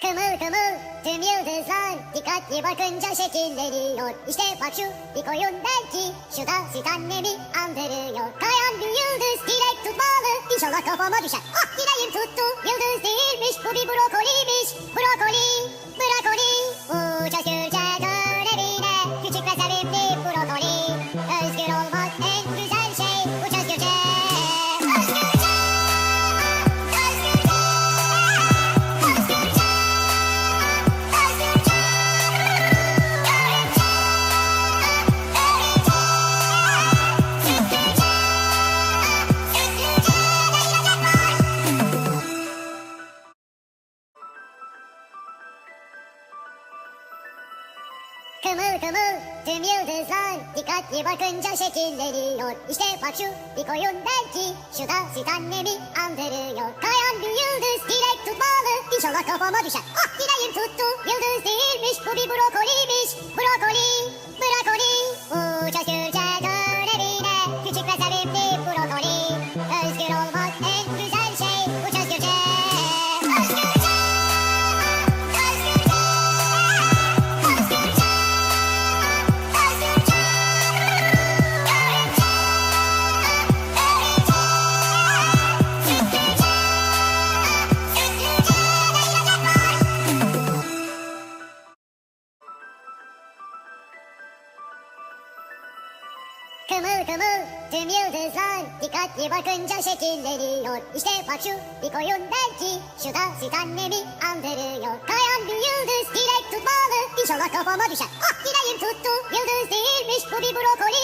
Kımıl kımıl tüm yıldızlar dikkatli bakınca şekilleniyor. İşte bak şu bir koyun belki şu da süt annemi andırıyor. Kayan bir yıldız dilek tutmalı İnşallah kafama düşer. Ah dileğim tuttu yıldız değilmiş bu bir brokoliymiş. Brokoli brokoli Kımıl kımıl tüm yıldızlar dikkatli bakınca şekilleniyor. İşte bak şu bir koyun belki şu da süt annemi andırıyor. Kayan bir yıldız dilek tutmalı İnşallah kafama düşer. Ah dileğim tuttu Kımıl kımıl tüm yıldızlar dikkatli bakınca şekilleniyor. İşte bak şu bir koyun belki şu da süt annemi andırıyor. Kayan bir yıldız dilek tutmalı İnşallah kafama düşer. Ah dileğim tuttu yıldız değilmiş bu bir. Brokoli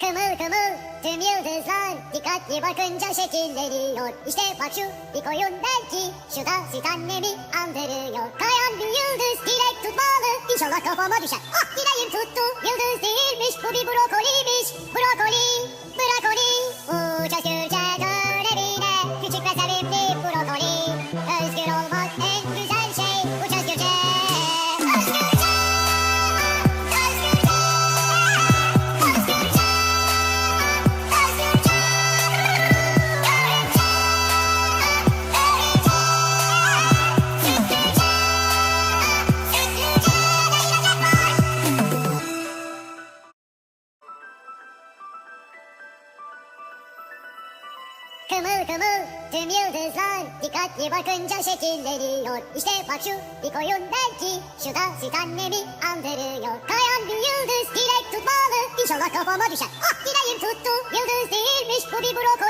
Kımıl kımıl tüm yıldızlar dikkatli bakınca şekilleniyor. İşte bak şu bir koyun belki şu da süt annemi andırıyor. Kayan bir yıldız dilek tutmalı İnşallah kafama düşer. Ah dileğim tuttu yıldız değilmiş bu bir brokoliymiş. Brokoli brokoli Kımıl kımıl tüm yıldızlar dikkatli bakınca şekilleniyor. İşte bak şu bir koyun belki şu da süt annemi andırıyor. Kayan bir yıldız direkt tutmalı inşallah kafama düşer. Ah yineyim tuttu yıldız değilmiş bu bir brokoli.